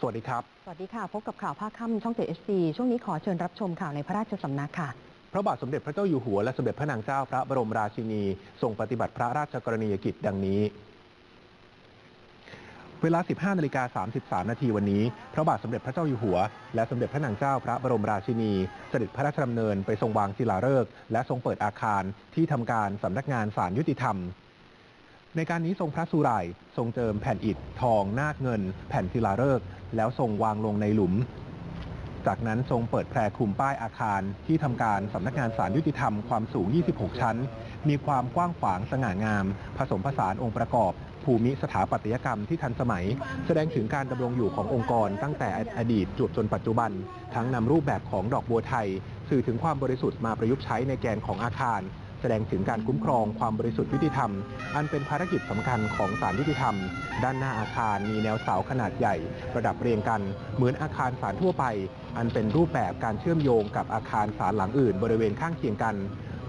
สวัสดีครับ สวัสดีค่ะ พบกับข่าวภาคค่ำช่อง7 HD ช่วงนี้ขอเชิญรับชมข่าวในพระราชสำนักค่ะ พระบาทสมเด็จพระเจ้าอยู่หัวและสมเด็จพระนางเจ้าพระบรมราชินีทรงปฏิบัติพระราชกรณียกิจดังนี้ เวลา 15นาฬิกา33 นาทีวันนี้ พระบาทสมเด็จพระเจ้าอยู่หัว และสมเด็จพระนางเจ้าพระบรมราชินีเสด็จพระราชดำเนินไปทรงวางศิลาฤกษ์และทรงเปิดอาคารที่ทำการสำนักงานศาลยุติธรรม ในการนี้ทรงพระสุรายทรงเจิมแผ่นอิฐทองนาคเงิน แผ่นศิลาฤกษ์แล้วทรงวางลงในหลุม จากนั้นทรงเปิดแพรคลุมป้ายอาคารที่ทำการสำนักงานศาลยุติธรรมความสูง 26 ชั้น มีความกว้างขวางสง่างาม ผสมผสานองค์ประกอบ ภูมิสถาปัตยกรรมที่ทันสมัย แสดงถึงการดำรงอยู่ขององค์กรตั้งแต่อดีตจวบจนปัจจุบัน ทั้งนำรูปแบบของดอกบัวไทย สื่อถึงความบริสุทธิ์มาประยุกต์ใช้ในแกนของอาคาร แสดงถึงการคุ้มครองความบริสุทธิ์ยุติธรรม อันเป็นภารกิจสำคัญของศาลยุติธรรม ด้านหน้าอาคารมีแนวเสาขนาดใหญ่ ประดับเรียงกัน เหมือนอาคารศาลทั่วไป อันเป็นรูปแบบการเชื่อมโยงกับอาคารศาลหลังอื่น บริเวณข้างเคียงกัน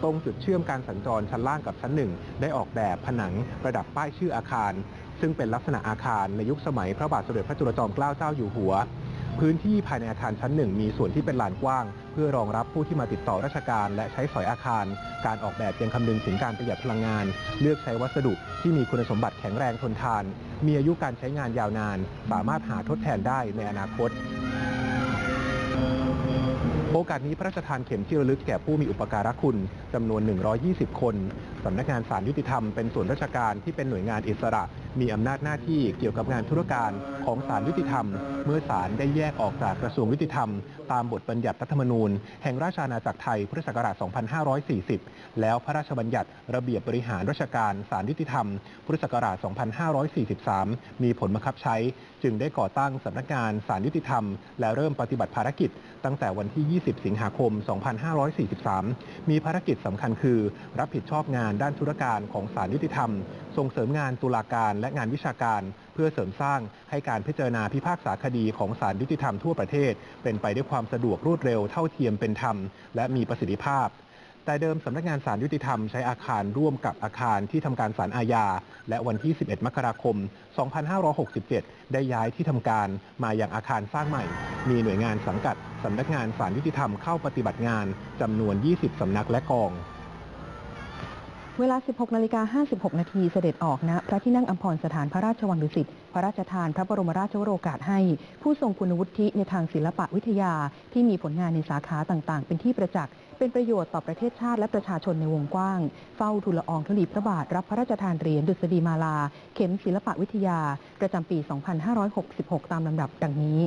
ตรงจุดเชื่อมการสัญจรชั้นล่างกับชั้นหนึ่งได้ออกแบบผนังประดับป้ายชื่ออาคาร ซึ่งเป็นลักษณะอาคารในยุคสมัยพระบาทสมเด็จพระจุลจอมเกล้าเจ้าอยู่หัว พื้นที่ภายในอาคารชั้นหนึ่งมีส่วนที่เป็นลานกว้าง เพื่อรองรับผู้ที่มาติดต่อราชการ และใช้สอยอาคาร การออกแบบยังคำนึงถึงการประหยัดพลังงาน เลือกใช้วัสดุที่มีคุณสมบัติแข็งแรงทนทาน มีอายุการใช้งานยาวนาน สามารถหาทดแทนได้ในอนาคต โอกาสนี้พระราชทานเข็มที่ระลึกแก่ผู้มีอุปการะคุณจำนวน 120 คนสำนักงานศาลยุติธรรมเป็นส่วนราชการที่เป็นหน่วยงานอิสระมีอำนาจหน้าที่เกี่ยวกับงานธุรการของศาลยุติธรรม เมื่อศาลได้แยกออกจากกระทรวงยุติธรรม ตามบทบัญญัติรัฐธรรมนูญ แห่งราชอาณาจักรไทยพุทธศักราช 2540 แล้วพระราชบัญญัติระเบียบบริหารราชการศาลยุติธรรม พุทธศักราช 2543 มีผลบังคับใช้ จึงได้ก่อตั้งสำนักงานศาลยุติธรรม และเริ่มปฏิบัติภารกิจ ตั้งแต่วันที่ 20 สิงหาคม 2543 มีภารกิจสำคัญคือ รับผิดชอบงานด้านธุรการของศาลยุติธรรมส่งเสริมงานตุลาการและงานวิชาการ เพื่อเสริมสร้างให้การพิจารณาพิพากษาคดีของศาลยุติธรรมทั่วประเทศ เป็นไปด้วยความสะดวกรวดเร็วเท่าเทียมเป็นธรรม และมีประสิทธิภาพแต่เดิมสำนักงานศาลยุติธรรมใช้อาคารร่วมกับอาคารที่ทำการศาลอาญา และวันที่ 11 มกราคม 2567 ได้ย้ายที่ทำการมาอย่างอาคารสร้างใหม่ มีหน่วยงานสังกัดสำนักงานศาลยุติธรรมเข้าปฏิบัติงานจำนวน 20 สำนักและกอง เวลา 16นาฬิกา56 นาทีเสด็จออกณพระที่นั่งอัมพรสถานพระราชวังดุสิต พระราชทานพระบรมราชวโรกาสให้ ผู้ทรงคุณวุฒิในทางศิลปะวิทยาที่มีผลงานในสาขาต่างๆ เป็นที่ประจักษ์ เป็นประโยชน์ต่อประเทศชาติและประชาชนในวงกว้าง เฝ้าทูลละอองธุลีพระบาทรับพระราชทานเหรียญดุษฎีมาลา เข็มศิลปะวิทยา ประจำปี 2566 ตามลำดับดังนี้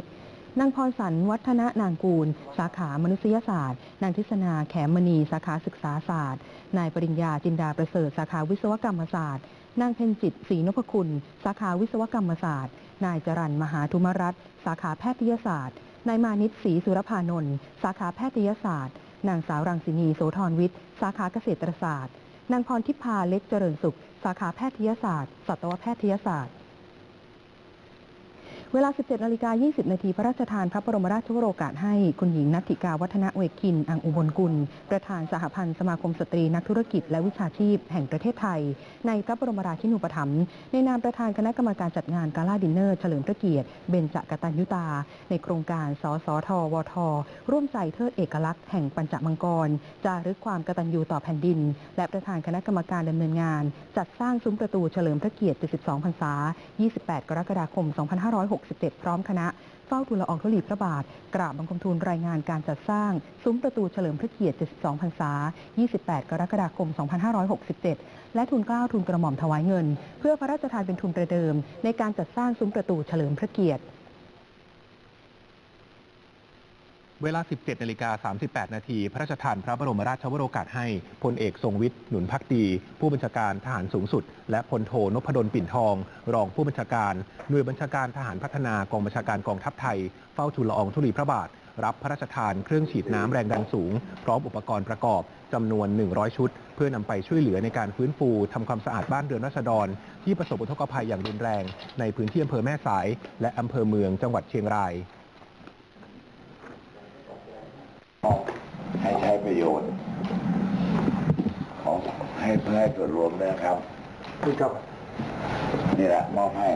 นางพรสันวัฒนานางกูล สาขามนุษยศาสตร์ นางทิศนาแขมมณี สาขาศึกษาศาสตร์ นายปริญญาจินดาประเสริฐ สาขาวิศวกรรมศาสตร์ นางเพ็ญจิตศรีนพคุณ สาขาวิศวกรรมศาสตร์ นายจรันมหาธุมรัตน์สาขาแพทยศาสตร์ นายมานิตศรีสุรพานนท์สาขาแพทยศาสตร์ นางสาวรังสินีโสธรวิทย์ สาขาเกษตรศาสตร์ นางพรทิพาเล็กเจริญสุข สาขาแพทยศาสตร์ สัตวแพทยศาสตร์ เวลา 17นาฬิกา20 นาทีพระราชทานพระบรมราชวโรกาสให้คุณหญิงนัทธิกาวัฒนเวคิน อังอุบลกุล ประธานสหพันธ์สมาคมสตรีนักธุรกิจและวิชาชีพแห่งประเทศไทย ในพระบรมราชินูปถัมภ์ในนามประธานคณะกรรมการจัดงานกาลาดินเนอร์เฉลิมพระเกียรติ เบญจกตัญญุตา ในโครงการสสทวท ร่วมใจเทิดเอกลักษณ์แห่งปัญจมังกร จารึกความกตัญญูต่อแผ่นดิน และประธานคณะกรรมการดำเนินงาน จัดสร้างซุ้มประตูเฉลิมพระเกียรติ 72 พรรษา 28 กรกฎาคม 2560 61 พร้อมคณะ เฝ้าทูลละอองธุลีพระบาท กราบบังคมทูลรายงานการจัดสร้าง ซุ้มประตูเฉลิมพระเกียรติ 72 พรรษา 28 กรกฎาคม 2567 และทุนเกล้าทุนกระหม่อมถวายเงิน เพื่อพระราชทานเป็นทุนประเดิม ในการจัดสร้างซุ้มประตูเฉลิมพระเกียรติ เวลา 17นาฬิกา38 นาที พระราชทานพระบรมราชวโรกาสให้พลเอกทรงวิทย์ หนุนพักดี ผู้บัญชาการทหารสูงสุด และพลโทนพดลปิ่นทอง รองผู้บัญชาการ หน่วยบัญชาการทหารพัฒนากองบัญชาการกองทัพไทย เฝ้าทูลละอองธุลีพระบาท รับพระราชทานเครื่องฉีดน้ำแรงดันสูง พร้อมอุปกรณ์ประกอบจำนวน 100 ชุด เพื่อนำไปช่วยเหลือในการฟื้นฟูทำความสะอาดบ้านเรือนราษฎร ที่ประสบอุทกภัยอย่างรุนแรง ในพื้นที่อำเภอแม่สาย และอำเภอเมืองจังหวัดเชียงราย ให้ใช้ ประโยชน์ ของให้เพื่อให้ส่วนรวมด้วยนะครับ นี่แหละมอบให้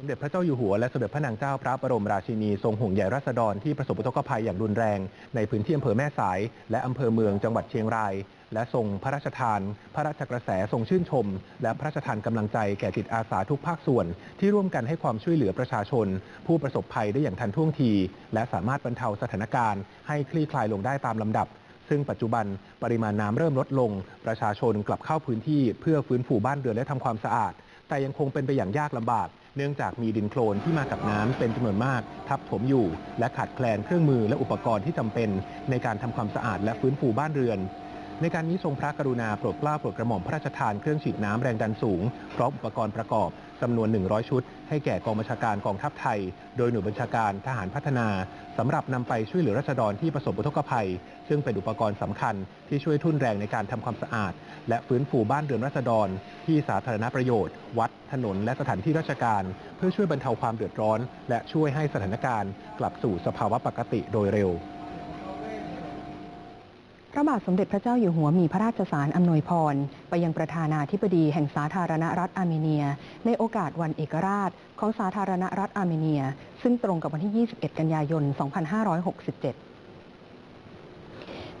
สมเด็จพระเจ้าอยู่หัวและสมเด็จพระนางเจ้าพระบรมราชินีทรงห่วงใยราษฎรที่ประสบอุทกภัยอย่างรุนแรง ในพื้นที่อำเภอแม่สาย และอำเภอเมืองจังหวัดเชียงราย และทรงพระราชทาน พระราชกระแสทรงชื่นชม และพระราชทานกำลังใจแก่จิตอาสาทุกภาคส่วน ที่ร่วมกันให้ความช่วยเหลือประชาชน ผู้ประสบภัยได้อย่างทันท่วงที และสามารถบรรเทาสถานการณ์ ให้คลี่คลายลงได้ตามลำดับ ซึ่งปัจจุบันปริมาณน้ำเริ่มลดลง ประชาชนกลับเข้าพื้นที่เพื่อฟื้นฟูบ้านเรือนและทำความสะอาด แต่ยังคงเป็นไปอย่างยากลำบาก เนื่องจากมีดินโคลนที่มากับน้ำเป็นจำนวนมาก ทับถมอยู่ และขาดแคลนเครื่องมือและอุปกรณ์ที่จำเป็น ในการทำความสะอาดและฟื้นฟูบ้านเรือน ในการนี้ทรงพระกรุณาโปรดเกล้าโปรดกระหม่อมพระราชทานเครื่องฉีดน้ำแรงดันสูง พร้อมอุปกรณ์ประกอบจำนวน 100 ชุด ให้แก่กองบัญชาการกองทัพไทย โดยหน่วยบัญชาการทหารพัฒนาสำหรับนำไปช่วยเหลือราษฎรที่ประสบอุทกภัย ซึ่งเป็นอุปกรณ์สำคัญที่ช่วยทุ่นแรงในการทำความสะอาด และฟื้นฟูบ้านเรือนราษฎร ที่สาธารณประโยชน์ วัด ถนน และสถานที่ราชการ เพื่อช่วยบรรเทาความเดือดร้อน และช่วยให้สถานการณ์ กลับสู่สภาวะปกติโดยเร็ว ระบาทสมเด็จพระเจ้าอยู่หัวมีพระราชสารอำนวยพร ไปยังประธานาธิบดีแห่งสาธารณรัฐอาร์เมเนีย ในโอกาสวันเอกราชของสาธารณรัฐอาร์เมเนีย ซึ่งตรงกับวันที่ 21 กันยายน 2567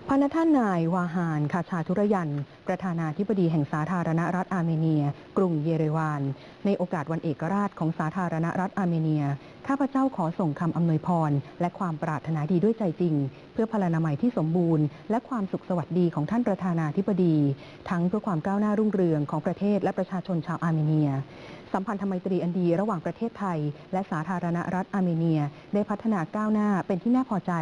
พระท่านนายวาฮานคาชาทุรยัน ประธานาธิบดีแห่งสาธารณรัฐอาร์เมเนีย กรุงเยเรวาน ในโอกาสวันเอกราชของสาธารณรัฐอาร์เมเนีย ข้าพเจ้าขอส่งคำอำนวยพร และความปรารถนาดีด้วยใจจริง เพื่อพลานามัยที่สมบูรณ์ และความสุขสวัสดีของท่านประธานาธิบดี ทั้งเพื่อความก้าวหน้ารุ่งเรืองของประเทศและประชาชนชาวอาร์เมเนียสัมพันธไมตรีอันดีระหว่างประเทศไทย และสาธารณรัฐอาร์เมเนีย ได้พัฒนาก้าวหน้าเป็นที่น่าพอใจ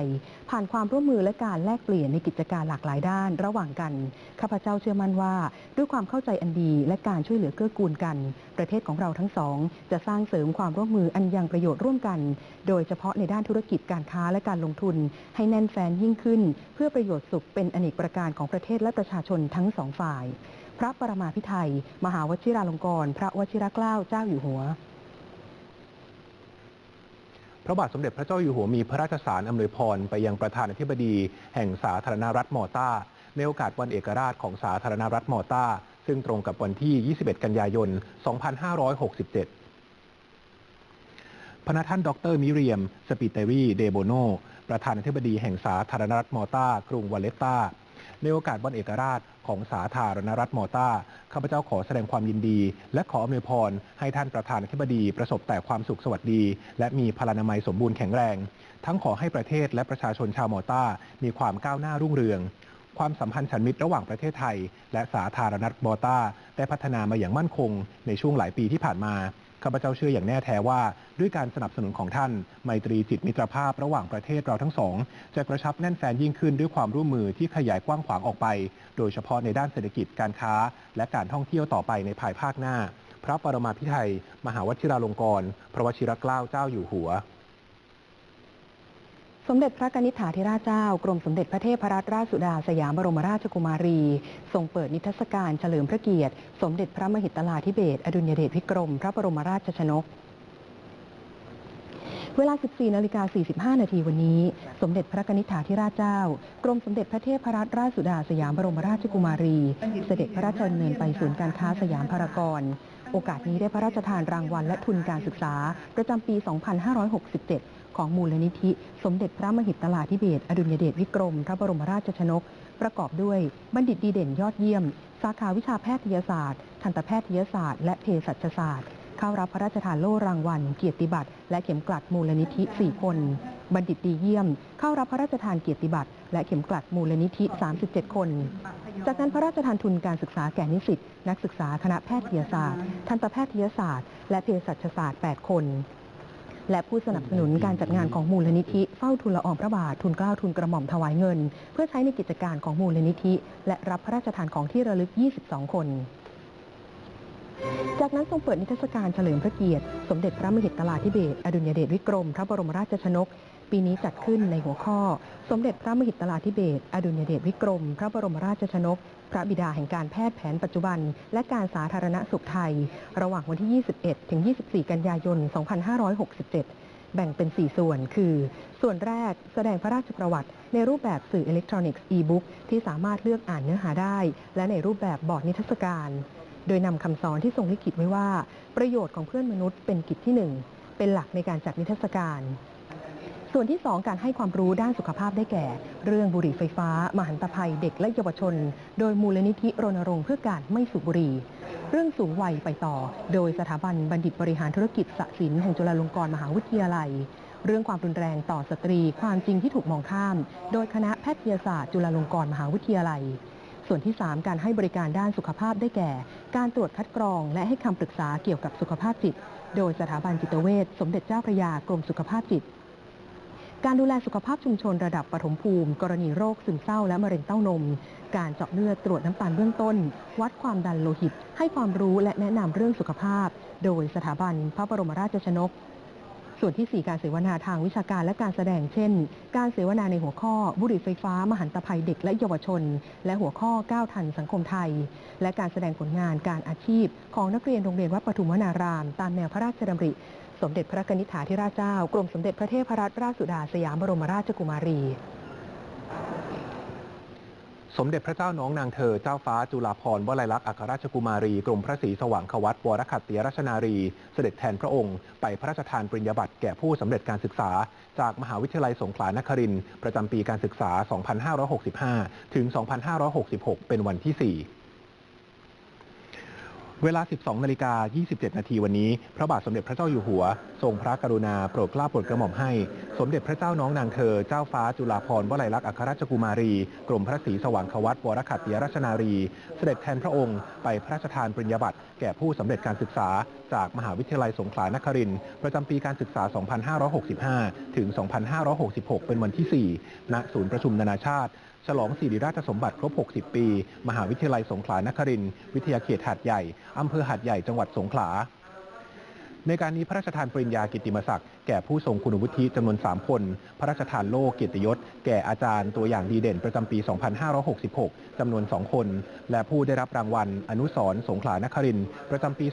ผ่านความร่วมมือและการแลกเปลี่ยนในกิจการหลากหลายด้านระหว่างกันข้าพเจ้าเชื่อมั่นว่า ด้วยความเข้าใจอันดีและการช่วยเหลือเกื้อกูลกัน ประเทศของเราทั้งสอง จะสร้างเสริมความร่วมมืออันยังประโยชน์ร่วมกัน โดยเฉพาะในด้านธุรกิจการค้าและการลงทุน ให้แน่นแฟนยิ่งขึ้น เพื่อประโยชน์สุขเป็นอเนกประการของประเทศและประชาชนทั้งสองฝ่าย พระปรมาภิไธยมหาวชิราลงกรณ์พระวชิรเกล้าเจ้าอยู่หัว พระบาทสมเด็จพระเจ้าอยู่หัวมีพระราชสารอำนวยพรไปยังประธานาธิบดีแห่งสาธารณรัฐมอลตาในโอกาสวันเอกราชของสาธารณรัฐมอลตาซึ่งตรงกับวันที่ 21 กันยายน 2567พระท่านดรมิเรียม สปิเตรีเดโบโน ประธานาธิบดีแห่งสาธารณรัฐมอลตากรุงวาเลตตาในโอกาสวันเอกราช ของสาธารณรัฐมอลตาข้าพเจ้าขอแสดงความยินดี และขออำนวยพร ให้ท่านประธานาธิบดีประสบแต่ความสุขสวัสดี และมีพลานามัยสมบูรณ์แข็งแรง ทั้งขอให้ประเทศและประชาชนชาวมอลตามีความก้าวหน้ารุ่งเรือง ความสัมพันธ์ฉันมิตรระหว่างประเทศไทย และสาธารณรัฐมอลตาได้พัฒนามาอย่างมั่นคงในช่วงหลายปีที่ผ่านมา ข้าพเจ้าเชื่ออย่างแน่แท้ว่า ด้วยการสนับสนุนของท่าน ไมตรีจิตมิตรภาพระหว่างประเทศเราทั้งสอง จะกระชับแน่นแฟนยิ่งขึ้นด้วยความร่วมมือที่ขยายกว้างขวางออกไป โดยเฉพาะในด้านเศรษฐกิจการค้า และการท่องเที่ยวต่อไปในภายภาคหน้า พระปรมาภิไธยมหาวชิราลงกรณ์พระวชิรเกล้าเจ้าอยู่หัว สมเด็จพระกนิษฐาธิราชเจ้า กรมสมเด็จพระเทพรัตนราชสุดาสยามบรมราชกุมารี ทรงเปิดนิทรรศการเฉลิมพระเกียรติ สมเด็จพระมหิตลาธิเบศรอดุลยเดชวิกรม พระบรมราชชนก เวลา 14นาฬิกา45 นาทีวันนี้ สมเด็จพระกนิษฐาธิราชเจ้า กรมสมเด็จพระเทพรัตนราชสุดาสยามบรมราชกุมารี เสด็จพระราชดำเนินไปศูนย์การค้าสยามพารากอนโอกาสนี้ได้พระราชทานรางวัลและทุนการศึกษา ประจำปี 2567 ของมูลนิธิ สมเด็จพระมหิตลาธิเบศอดุลยเดชวิกรม พระบรมราชชนก ประกอบด้วยบัณฑิตดีเด่นยอดเยี่ยม สาขาวิชาแพทยศาสตร์ ทันตแพทยศาสตร์ และเภสัชศาสตร์ เข้ารับพระราชทานโล่รางวัล เกียรติบัตรและเข็มกลัดมูลนิธิ 4 คน บัณฑิตดีเยี่ยม เข้ารับพระราชทานเกียรติบัตรและเข็มกลัดมูลนิธิ 37 คน จากนั้นพระราชทานทุนการศึกษาแก่นิสิตนักศึกษาคณะแพทยศาสตร์ ทันตแพทยศาสตร์ และเภสัชศาสตร์ 8 คน และผู้สนับสนุนการจัดงานของมูลนิธิเฝ้าทุนละอองพระบาททุนเกล้าทุนกระหม่อมถวายเงิน เพื่อใช้ในกิจการของมูลนิธิ และรับพระราชทานของที่ระลึก 22 คนจากนั้นทรงเปิดนิทรรศการเฉลิมพระเกียรติ สมเด็จพระมหิดลาธิเบศรอดุลยเดชวิกรม พระบรมราชชนก ปีนี้จัดขึ้นในหัวข้อ สมเด็จพระมหิดลาธิเบศอดุลยเดชวิกรม พระบรมราชชนก พระบิดาแห่งการแพทย์แผนปัจจุบัน และการสาธารณสุขไทย ระหว่างวันที่ 21 ถึง 24 กันยายน 2567 แบ่งเป็น 4 ส่วนคือ ส่วนแรกแสดงพระราชประวัติ ในรูปแบบสื่ออิเล็กทรอนิกส์อีบุ๊กที่สามารถเลือกอ่านเนื้อหาได้ และในรูปแบบบอร์ดนิทรรศการ โดยนำคำสอนที่ทรงลิขิตไว้ว่า ประโยชน์ของเพื่อนมนุษย์เป็นกิจที่หนึ่งเป็นหลักในการจัดนิทรรศการ ส่วนที่ 2 การให้ความรู้ด้านสุขภาพได้แก่ เรื่องบุหรี่ไฟฟ้า มหันตภัยเด็กและเยาวชน โดยมูลนิธิรณรงค์เพื่อการไม่สูบบุหรี่ เรื่องสูงวัยไปต่อ โดยสถาบันบัณฑิตบริหารธุรกิจสศิลป์แห่งจุฬาลงกรณ์มหาวิทยาลัย เรื่องความรุนแรงต่อสตรีความจริงที่ถูกมองข้าม โดยคณะแพทยศาสตร์จุฬาลงกรณ์มหาวิทยาลัยส่วนที่ 3 การให้บริการด้านสุขภาพได้แก่ การตรวจคัดกรอง และให้คำปรึกษาเกี่ยวกับสุขภาพจิต โดยสถาบันจิตเวชสมเด็จเจ้าพระยากรมสุขภาพจิต การดูแลสุขภาพชุมชนระดับปฐมภูมิ กรณีโรคซึมเศร้าและมะเร็งเต้านม การเจาะเลือดตรวจน้ำตาลเบื้องต้น วัดความดันโลหิต ให้ความรู้และแนะนำเรื่องสุขภาพ โดยสถาบันพระบรมราชชนก ส่วนที่ 4 การเสวนาทางวิชาการและการแสดงเช่น การเสวนาในหัวข้อบุหรี่ไฟฟ้ามหันตภัยเด็กและเยาวชน และหัวข้อก้าวทันสังคมไทย และการแสดงผลงานการอาชีพ ของนักเรียนโรงเรียนวัดปฐุมวนาราม ตามแนวพระราชดำริ สมเด็จพระกนิษฐาธิราชเจ้ากรมสมเด็จพระเทพรัตนราชสุดาสยามบรมราชกุมารี สมเด็จพระเจ้าน้องนางเธอเจ้าฟ้าจุฬาภรณ์วลัยลักษณ์อัครราชกุมารี กรมพระศรีสว่างควัตวรขัตติยราชนารี เสด็จแทนพระองค์ ไปพระราชทานปริญญาบัตรแก่ผู้สำเร็จการศึกษา จากมหาวิทยาลัยสงขลานครินทร์ประจำปีการศึกษา 2565 ถึง 2566 เป็นวันที่ 4 เวลา 12 นาฬิกา 27 นาทีวันนี้ พระบาทสมเด็จพระเจ้าอยู่หัว ทรงพระกรุณาโปรดเกล้าโปรดกระหม่อมให้ สมเด็จพระเจ้าน้องนางเธอ เจ้าฟ้าจุฬาภรณ์วลัยลักษณ์อัครราชกุมารี กรมพระศรีสว่างควัตวรขัตติยราชนารี เสด็จแทนพระองค์ไปพระราชทานปริญญาบัตรแก่ผู้สำเร็จการศึกษา จากมหาวิทยาลัยสงขลานครินทร์ประจำปีการศึกษา 2565 ถึง 2566 เป็นวันที่ 4 ณ ศูนย์ประชุมนานาชาติ ฉลองสิริราชสมบัติครบ 60 ปี มหาวิทยาลัยสงขลานครินทร์วิทยาเขตหาดใหญ่ อำเภอหาดใหญ่จังหวัดสงขลา ในการนี้พระราชทานปริญญากิติมศักดิ์แก่ผู้ทรงคุณวุฒิจำนวน 3 คน พระราชทานโล่เกียรติยศ แก่อาจารย์ตัวอย่างดีเด่นประจำปี 2566 จำนวน 2 คน และผู้ได้รับรางวัล อนุสรณ์สงขลานครินทร์ประจำปี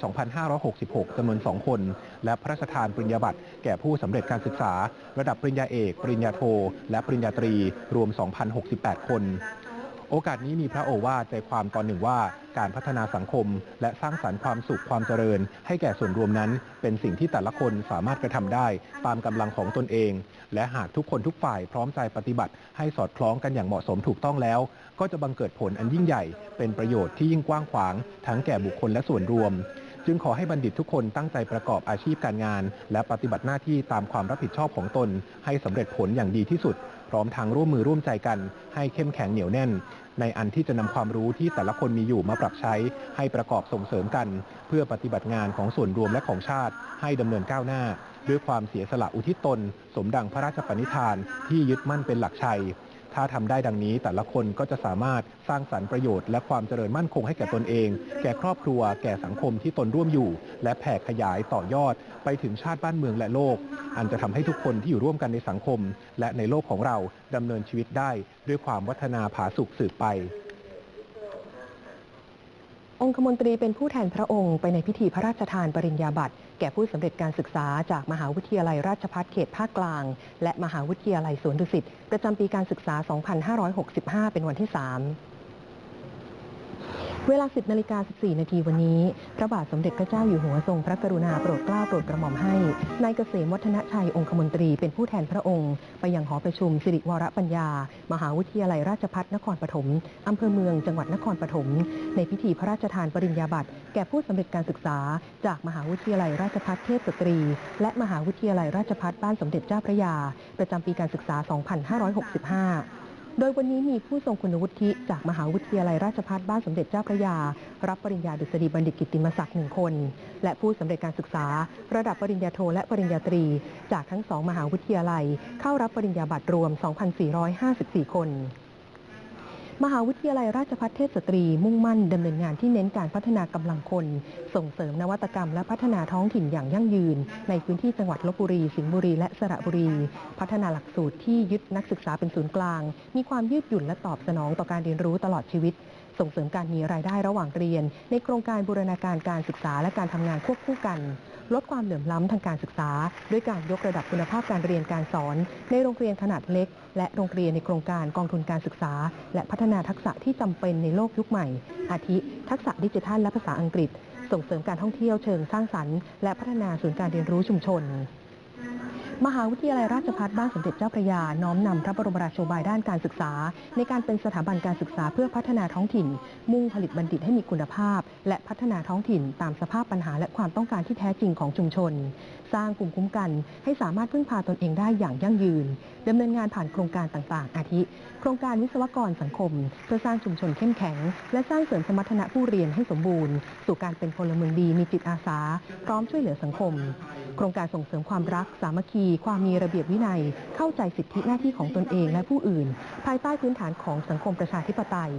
2566 จำนวน 2 คน และพระราชทานปริญญาบัตรแก่ผู้สำเร็จการศึกษา ระดับปริญญาเอก ปริญญาโท และปริญญาตรี รวม 2,068 คน โอกาสนี้มีพระโอวาทใจความตอนหนึ่งว่า การพัฒนาสังคม และสร้างสรรค์ความสุขความเจริญ ให้แก่ส่วนรวมนั้น เป็นสิ่งที่แต่ละคนสามารถกระทำได้ ตามกำลังของตนเอง และหากทุกคนทุกฝ่ายพร้อมใจปฏิบัติ ให้สอดคล้องกันอย่างเหมาะสมถูกต้องแล้ว ก็จะบังเกิดผลอันยิ่งใหญ่ เป็นประโยชน์ที่ยิ่งกว้างขวาง ทั้งแก่บุคคลและส่วนรวมจึงขอให้บัณฑิตทุกคนตั้งใจประกอบอาชีพการงาน และปฏิบัติหน้าที่ตามความรับผิดชอบของตน ให้สำเร็จผลอย่างดีที่สุด พร้อมทางร่วมมือร่วมใจกัน ให้เข้มแข็งเหนียวแน่น ในอันที่จะนำความรู้ที่แต่ละคนมีอยู่มาปรับใช้ให้ประกอบส่งเสริมกัน เพื่อปฏิบัติงานของส่วนรวมและของชาติให้ดำเนินก้าวหน้า ด้วยความเสียสละอุทิศตน สมดังพระราชปณิธานที่ยึดมั่นเป็นหลักชัยถ้าทำได้ดังนี้แต่ละคนก็จะสามารถสร้างสรรค์ประโยชน์และความเจริญมั่นคงให้แก่ตนเอง แก่ครอบครัว แก่สังคมที่ตนร่วมอยู่ และแผ่ขยายต่อยอด ไปถึงชาติบ้านเมืองและโลก อันจะทำให้ทุกคนที่อยู่ร่วมกันในสังคม และในโลกของเราดำเนินชีวิตได้ด้วยความวัฒนาผาสุขสืบไป องคมนตรีเป็นผู้แทนพระองค์ไปในพิธีพระราชทานปริญญาบัตรแก่ผู้สำเร็จการศึกษาจากมหาวิทยาลัยราชภัฏเขตภาคกลาง และมหาวิทยาลัยสวนดุสิตประจำปีการศึกษา 2565 เป็นวันที่ 3 เวลา 10นาฬิกา14 นาทีวันนี้ พระบาทสมเด็จพระเจ้าอยู่หัวทรงพระกรุณาโปรดเกล้าโปรดกระหม่อมให้ นายเกษมวัฒนชัยองคมนตรีเป็นผู้แทนพระองค์ ไปยังหอประชุมสิริวรปัญญา มหาวิทยาลัยราชภัฏนครปฐมอำเภอเมืองจังหวัดนครปฐม ในพิธีพระราชทานปริญญาบัตรแก่ผู้สำเร็จการศึกษา จากมหาวิทยาลัยราชภัฏเทพสตรี และมหาวิทยาลัยราชภัฏบ้านสมเด็จเจ้าพระยา ประจำปีการศึกษา 2565 โดยวันนี้มีผู้ทรงคุณวุฒิจากมหาวิทยาลัยราชภัฏบ้านสมเด็จเจ้าพระยา รับปริญญาดุษฎีบัณฑิตกิตติมศักดิ์หนึ่งคน และผู้สำเร็จการศึกษา ระดับปริญญาโทและปริญญาตรี จากทั้งสองมหาวิทยาลัย เข้ารับปริญญาบัตรรวม 2,454 คน มหาวิทยาลัยราชภัฏเทพสตรีมุ่งมั่นดำเนินงานที่เน้นการพัฒนากำลังคน ส่งเสริมนวัตกรรมและพัฒนาท้องถิ่นอย่างยั่งยืน ในพื้นที่จังหวัดลบบุรี สิงห์บุรี และสระบุรี พัฒนาหลักสูตรที่ยึดนักศึกษาเป็นศูนย์กลาง มีความยืดหยุ่นและตอบสนองต่อการเรียนรู้ตลอดชีวิต ส่งเสริมการมีรายได้ระหว่างเรียน ในโครงการบูรณาการการศึกษาและการทำงานควบคู่กันลดความเหลื่อมล้ำทางการศึกษา ด้วยการยกระดับคุณภาพการเรียนการสอน ในโรงเรียนขนาดเล็ก และโรงเรียนในโครงการกองทุนการศึกษา และพัฒนาทักษะที่จำเป็นในโลกยุคใหม่ อาทิ ทักษะดิจิทัลและภาษาอังกฤษ ส่งเสริมการท่องเที่ยวเชิงสร้างสรรค์และพัฒนาศูนย์การเรียนรู้ชุมชนมหาวิทยาลัยราชภัฏบ้านสมเด็จเจ้าพระยา น้อมนำพระบรมราโชบายด้านการศึกษา ในการเป็นสถาบันการศึกษาเพื่อพัฒนาท้องถิ่น มุ่งผลิตบัณฑิตให้มีคุณภาพ และพัฒนาท้องถิ่นตามสภาพปัญหาและความต้องการที่แท้จริงของชุมชน สร้างภูมิคุ้มกัน ให้สามารถพึ่งพาตนเองได้อย่างยั่งยืนดำเนินงานผ่านโครงการต่างๆ อาทิ โครงการวิศวกรสังคม เพื่อสร้างชุมชนเข้มแข็ง และสร้างเสริมสมรรถนะผู้เรียนให้สมบูรณ์ สู่การเป็นพลเมืองดีมีจิตอาสา พร้อมช่วยเหลือสังคม โครงการส่งเสริมความรัก สามัคคี ความมีระเบียบวินัย เข้าใจสิทธิหน้าที่ของตนเองและผู้อื่น ภายใต้พื้นฐานของสังคมประชาธิปไตย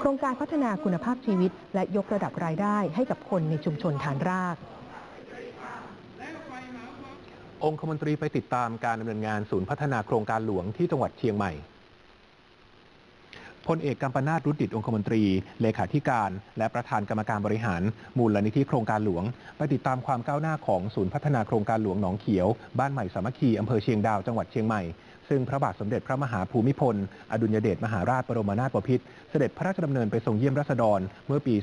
โครงการพัฒนาคุณภาพชีวิต และยกระดับรายได้ให้กับคนในชุมชนฐานราก องคมนตรีไปติดตามการดำเนินงานศูนย์พัฒนาโครงการหลวงที่จังหวัดเชียงใหม่พลเอกกัมปนาตรุดิตองคมนตรี เลขาธิการ และประธานกรรมการบริหาร มูลนิธิโครงการหลวง ไปติดตามความก้าวหน้าของศูนย์พัฒนาโครงการหลวงหนองเขียว บ้านใหม่สามัคคีอำเภอเชียงดาว จังหวัดเชียงใหม่ ซึ่งพระบาทสมเด็จพระมหาภูมิพล อดุลยเดชมหาราชบรมนาถบพิตรเสด็จพระราชดำเนินไปทรงเยี่ยมรัษฎรเมื่อปี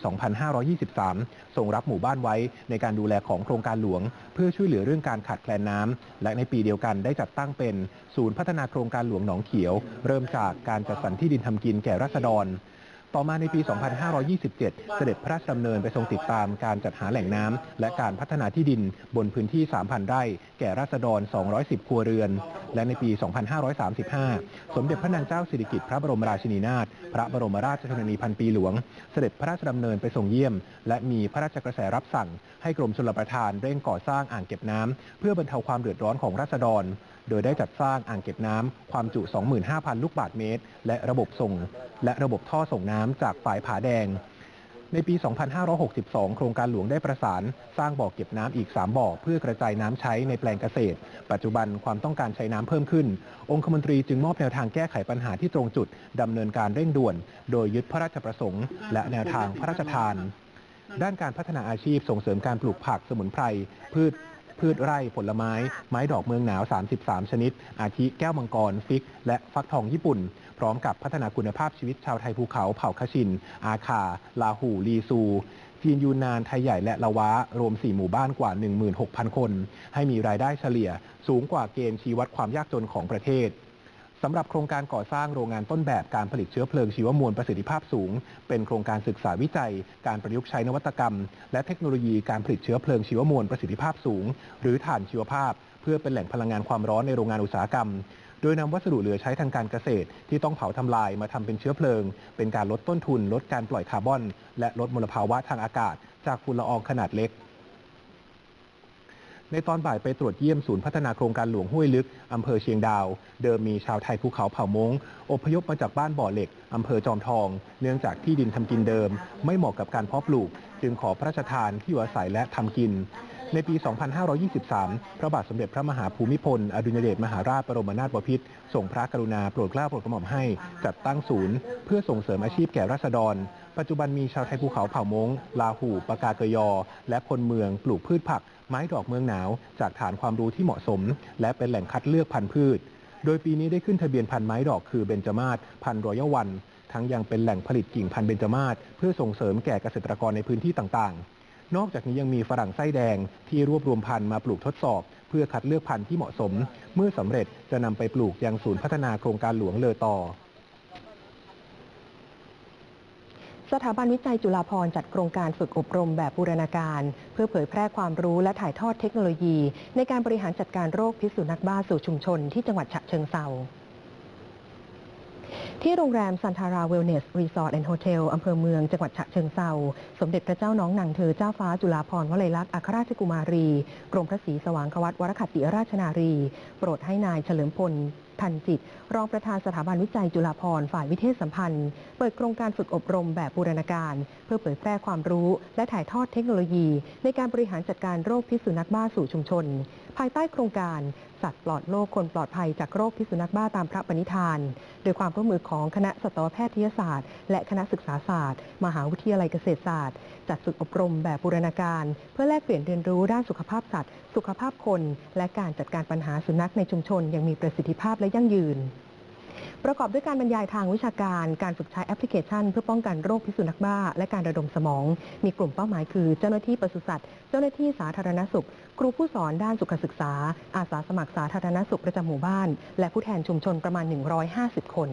2523 ทรงรับหมู่บ้านไว้ในการดูแลของโครงการหลวง เพื่อช่วยเหลือเรื่องการขาดแคลนน้ำและในปีเดียวกันได้จัดตั้งเป็น ศูนย์พัฒนาโครงการหลวงหนองเขียว เริ่มจากการจัดสรรที่ดินทำกินแก่รัษฎร ต่อมาในปี 2527 เสด็จพระราชดำเนินไปทรงติดตามการจัดหาแหล่งน้ำและการพัฒนาที่ดินบนพื้นที่ 3,000 ไร่ แก่ราษฎร 210 ครัวเรือน และในปี 2535 สมเด็จพระนางเจ้าสิริกิติ์พระบรมราชินีนาถ พระบรมราชชนนีพันปีหลวง เสด็จพระราชดำเนินไปทรงเยี่ยม และมีพระราชกระแสรับสั่ง ให้กรมชลประทานเร่งก่อสร้างอ่างเก็บน้ำเพื่อบรรเทาความเดือดร้อนของราษฎร โดยได้จัดสร้างอ่างเก็บน้ำความจุ 25,000 ลูกบาศก์เมตร และระบบส่ง และระบบท่อส่งน้ำจากฝายผาแดง ในปี 2562 โครงการหลวงได้ประสาน สร้างบ่อเก็บน้ำอีก 3 บ่อ เพื่อกระจายน้ำใช้ในแปลงเกษตร ปัจจุบันความต้องการใช้น้ำเพิ่มขึ้น องคมนตรีจึงมอบแนวทางแก้ไขปัญหาที่ตรงจุดดำเนินการเร่งด่วน โดยยึดพระราชประสงค์ และแนวทางพระราชทานด้านการพัฒนาอาชีพส่งเสริมการปลูกผักสมุนไพรพืช พืชไร่ผลไม้ ไม้ดอกเมืองหนาว 33 ชนิด อาทิแก้วมังกร ฟิก และฟักทองญี่ปุ่น พร้อมกับพัฒนาคุณภาพชีวิตชาวไทยภูเขาเผ่าคชิน อาคา ลาหู ลีซูจีนยูนาน ไทยใหญ่และละวะ รวม 4 หมู่บ้านกว่า 16,000 คน ให้มีรายได้เฉลี่ย สูงกว่าเกณฑ์ชี้วัดความยากจนของประเทศ สำหรับโครงการก่อสร้างโรงงานต้นแบบการผลิตเชื้อเพลิงชีวมวลประสิทธิภาพสูง เป็นโครงการศึกษาวิจัย การประยุกต์ใช้นวัตกรรม และเทคโนโลยีการผลิตเชื้อเพลิงชีวมวลประสิทธิภาพสูง หรือถ่านชีวภาพ เพื่อเป็นแหล่งพลังงานความร้อนในโรงงานอุตสาหกรรม โดยนำวัสดุเหลือใช้ทางการเกษตร ที่ต้องเผาทำลายมาทำเป็นเชื้อเพลิง เป็นการลดต้นทุน ลดการปล่อยคาร์บอน และลดมลภาวะทางอากาศ จากฝุ่นละอองขนาดเล็ก ในตอนบ่ายไปตรวจเยี่ยมศูนย์พัฒนาโครงการหลวงห้วยลึก อำเภอเชียงดาว เดิมมีชาวไทยภูเขาเผ่ามงอพยพมาจากบ้านบ่อเหล็ก อำเภอจอมทอง เนื่องจากที่ดินทำกินเดิม ไม่เหมาะกับการเพาะปลูก จึงขอพระราชทานที่อยู่อาศัยและทำกินในปี 2523 พระบาทสมเด็จพระมหาภูมิพล อดุลยเดชมหาราชบรมนาถบพิตรทรงพระกรุณาโปรดเกล้าโปรดกระหม่อมให้ จัดตั้งศูนย์ เพื่อส่งเสริมอาชีพแก่ราษฎร ปัจจุบันมีชาวไทยภูเขาเผ่ามงลาหูปากาเกยอ และคนเมืองปลูกพืชผัก ไม้ดอกเมืองหนาว จากฐานความรู้ที่เหมาะสม และเป็นแหล่งคัดเลือกพันธุ์พืช โดยปีนี้ได้ขึ้นทะเบียนพันธุ์ไม้ดอกคือเบญจมาศพันธุ์รอยัลวัน ทั้งยังเป็นแหล่งผลิตกิ่งพันธุ์เบญจมาศเพื่อส่งเสริมแก่เกษตรกรในพื้นที่ต่างๆ นอกจากนี้ยังมีฝรั่งไส้แดงที่รวบรวมพันธุ์มาปลูกทดสอบ เพื่อคัดเลือกพันธุ์ที่เหมาะสม เมื่อสำเร็จจะนำไปปลูกยังศูนย์พัฒนาโครงการหลวงเลอต่อ สถาบันวิจัยจุฬาภรณ์จัดโครงการฝึกอบรมแบบบูรณาการ เพื่อเผยแพร่ความรู้และถ่ายทอดเทคโนโลยี ในการบริหารจัดการโรคพิษสุนัขบ้าสู่ชุมชนที่จังหวัดฉะเชิงเทราที่โรงแรมซันทาราเวลเนส รีสอร์ทแอนด์โฮเทล อำเภอเมือง จังหวัดฉะเชิงเทราสมเด็จพระเจ้าน้องนางเธอเจ้าฟ้าจุฬาภรณ์วลัยลักษณ์อัครราชกุมารี กรมพระศรีสว่างควัตวรคัตติราชนารี โปรดให้นายเฉลิมพล ทันจิต รองประธานสถาบันวิจัยจุฬาภรณ์ฝ่ายวิเทศสัมพันธ์ เปิดโครงการฝึกอบรมแบบบูรณาการ เพื่อเผยแพร่ความรู้และถ่ายทอดเทคโนโลยี ในการบริหารจัดการโรคพิษสุนัขบ้าสู่ชุมชน ภายใต้โครงการสัตว์ปลอดโลกคนปลอดภัยจากโรคพิษสุนัขบ้าตามพระปณิธาน โดยความร่วมมือของคณะสัตวแพทยศาสตร์ และคณะศึกษาศาสตร์ มหาวิทยาลัยเกษตรศาสตร์ จัดฝึกอบรมแบบบูรณาการ เพื่อแลกเปลี่ยนเรียนรู้ด้านสุขภาพสัตว์ สุขภาพคน และการจัดการปัญหาสุนัขในชุมชนอย่างมีประสิทธิภาพและยั่งยืน ประกอบด้วยการบรรยายทางวิชาการ การฝึกใช้แอปพลิเคชัน เพื่อป้องกันโรคพิษสุนัขบ้า และการระดมสมอง มีกลุ่มเป้าหมายคือ เจ้าหน้าที่ปศุสัตว์ เจ้าหน้าที่สาธารณสุข ครูผู้สอนด้านสุขศึกษา อาสาสมัครสาธารณสุขประจำหมู่บ้าน และผู้แทนชุมชนประมาณ 150 คน